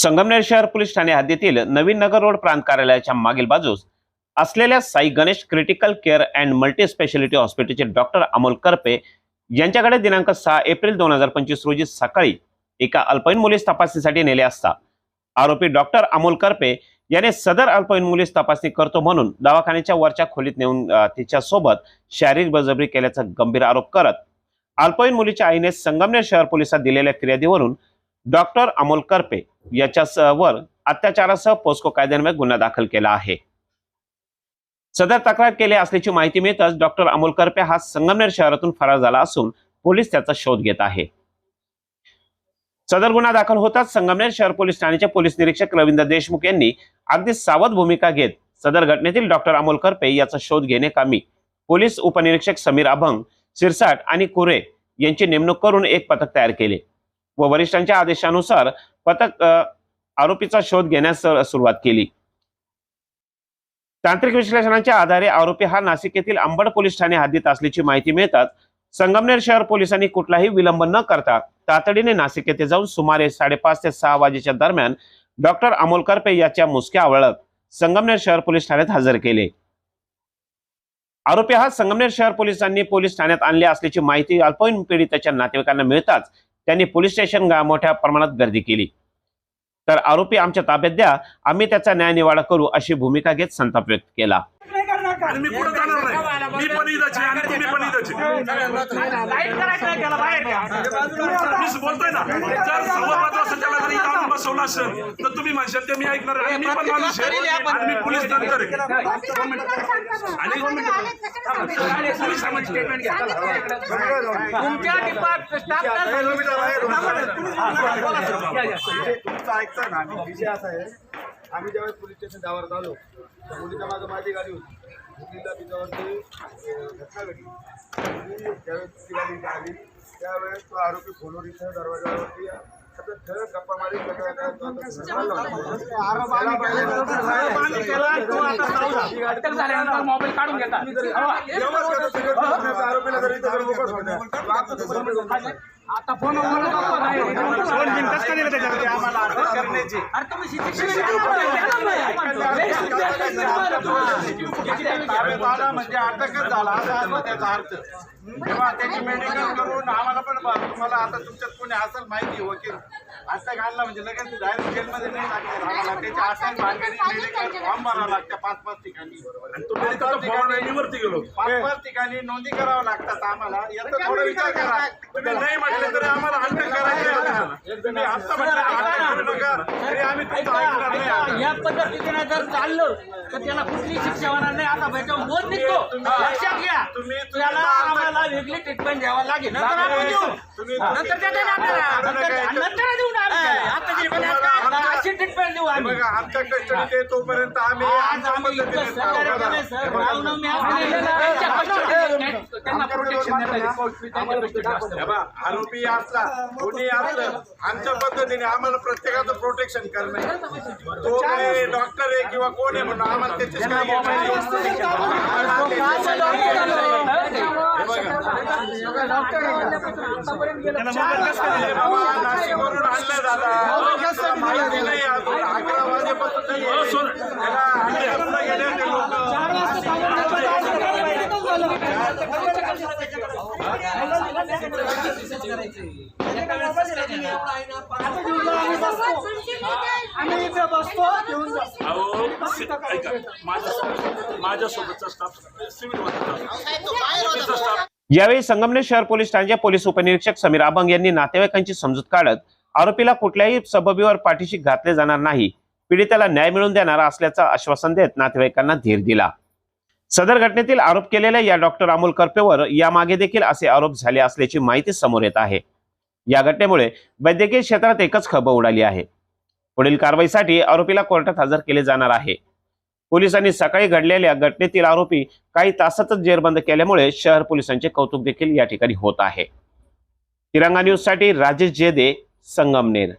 संगमनेर शहर पोलीस ठाणे हद्दीतील नवीन नगर रोड प्रांत कार्यालयाच्या मागील बाजूस असलेल्या Sai Ganesh critical care and multi speciality हॉस्पिटलचे डॉक्टर अमोल करपे यांच्याकडे दिनांक सहा एप्रिल दोन हजार पंचवीस रोजी सकाळी एका अल्पवयीन मुलीस तपासणीसाठी नेले असता. आरोपी डॉक्टर अमोल करपे याने सदर अल्पवयीन मुलीस तपासणी करतो म्हणून दवाखान्याच्या वरच्या खोलीत नेऊन तिच्यासोबत शारीरिक बजबरी केल्याचा गंभीर आरोप करत अल्पवयीन मुलीच्या आईने संगमनेर शहर पोलिसात दिलेल्या फिर्यादीवरून डॉक्टर अमोल करपे याच्यावर अत्याचारासह पोस्को कायद्यान्वये गुन्हा दाखल केला आहे. सदर तक्रार केली असल्याची माहिती मिळताच डॉक्टर अमोल करपे हा संगमनेर शहरातून फरार झाला असून पोलीस त्याचा शोध घेत आहे. सदर गुन्हा दाखल होताच संगमनेर शहर पोलीस ठाण्याचे पोलीस निरीक्षक रवींद्र देशमुख यांनी अगदी सावध भूमिका घेत सदर घटनेतील डॉक्टर अमोल करपे याचा शोध घेणे कामी पोलीस उपनिरीक्षक समीर अभंग सिरसाट आणि कुरे यांची नेमणूक करून एक पथक तयार केले. व वरिष्ठांच्या आदेशानुसार पथक आरोपीचा शोध घेण्यास सुरुवात केली. तांत्रिक विश्लेषणाच्या आधारे आरोपी हा नाशिक येथील अंबड पोलीस ठाणे हद्दीत असल्याची माहिती मिळतात संगमनेर शहर पोलिसांनी कुठलाही विलंब न करता तातडीने नाशिक येथे जाऊन सुमारे साडेपाच ते सहा वाजेच्या दरम्यान डॉक्टर अमोल करपे याच्या मुसक्या आवळत संगमनेर शहर पोलीस ठाण्यात हजर केले. आरोपी हा संगमनेर शहर पोलिसांनी पोलीस ठाण्यात आणले असल्याची माहिती अल्पवयीन पीडिताच्या नातेवाईकांना मिळताच त्यांनी पोलीस स्टेशन मोठ्या प्रमाणात गर्दी केली. तर आरोपी आमच्या ताब्यात द्या आम्ही त्याचा न्याय निवाडा करू अशी भूमिका घेत संताप व्यक्त केला. आणि मी पुढे जाणार नाही मी पण इथंच आहे आणि तुम्ही पण घ्या. मीच बोलतोय ना जर सव्वा पाच वाजता त्याला जर इथं बसवलं असेल तर तुम्ही म्हणशाल ते मी ऐकणार आहे. आणि मी पण माणूस आहे आणि मी पोलीस नंतर आणि पोलीस स्टेटमेंट. तुमच्या तुमचं ऐकता ना विषय असा आहे आम्ही ज्यावेळेस पोलीस स्टेशन गावावर आलो त्या मुलीच्या मागं माझी गाडी होती. मुलीला तिच्यावरती घटना घडली. ती ज्यावेळेस ती गाडी आली. त्यावेळेस तो आरोपी फोनवर इथं दरवाजावरती सतत गप्पा मारी मोबाईल काढून घेतात. आरोपीला आता फोन दोन मिनिटच का दिलं त्याच्यामध्ये आम्हाला अटक करण्याची. अरे तुम्ही ताब्यात आला म्हणजे अटकच झाला. असा असतो त्याचा अर्थ. तेव्हा त्याची मेडिकल करून आम्हाला पण तुम्हाला आता तुमच्यात कोणी असेल माहिती वकील अटक आणला म्हणजे लगेच डायरेक्ट जेलमध्ये नाही टाकणार आम्हाला. त्याच्या अटक भानगडी मेडिकल फॉर्म भरावं लागतं पाच पाच ठिकाणी. पाच पाच ठिकाणी नोंदी करावं लागतात आम्हाला. याचा थोडा विचार करा. तुम्ही नाही म्हटले तरी आम्हाला अटक करायची. तुम्ही आता म्हटलं अटक करू नका तरी आम्ही तुमचं ऐकणार नाही या पद्धतीने जर चाललं तर त्याला कुठली शिक्षा होणार नाही आता भेटून बोल निघतो. लक्षात घ्या. तुम्ही त्याला आम्हाला वेगळी ट्रीटमेंट द्यावा लागेल. नंतर आपण देऊ तुम्ही नंतर देता ना आपल्याला नंतर नंतर देऊ ना आम्ही त्याला. आता ट्रीटमेंट अशी ट्रीटमेंट देऊ आम्ही बघा आमच्या कस्टडीत आहे तोपर्यंत आम्ही आमच्या पद्धतीने. हे आरोपी असला कोणी असलं आमच्या पद्धतीने आम्हाला प्रत्येकाचं प्रोटेक्शन करणं. तो काही डॉक्टर आहे किंवा कोण आहे म्हणून आम्हाला त्याच्याशी हे बाबा, नाशिकवरून आणलं झालं माहिती नाही अजून अकरा वाजेपासून नाही आहे. त्याला अटकला गेले ते लोकं. आम्ही इथे बसतो घेऊन अहो ऐका माझ्या माझ्यासोबतचा स्टाफ सिव्हिल स्टाफ यावेळी संगमनेर शहर पोलीस ठाण्याचे पोलीस उपनिरीक्षक समीर अभंग यांनी नातेवाईकांची समजूत काढत आरोपीला कुठल्याही सबबीवर पाठीशी घातले जाणार नाही. पीडिताला न्याय मिळवून देणार असल्याचं आश्वासन देत नातेवाईकांना धीर दिला. सदर घटनेतील आरोप केलेल्या या डॉक्टर अमोल करपेवर यामागे देखील असे आरोप झाले असल्याची माहिती समोर येत आहे. या घटनेमुळे वैद्यकीय क्षेत्रात एकच खब उडाली आहे. पुढील कारवाईसाठी आरोपीला कोर्टात हजर केले जाणार आहे. पोलिसांनी सकाळी घडलेल्या घटनेतील आरोपी काही तासातच जेरबंद केल्यामुळे शहर पोलिसांचे कौतुक देखील या ठिकाणी होत आहे. तिरंगा न्यूजसाठी राजेश जेदे संगमनेर.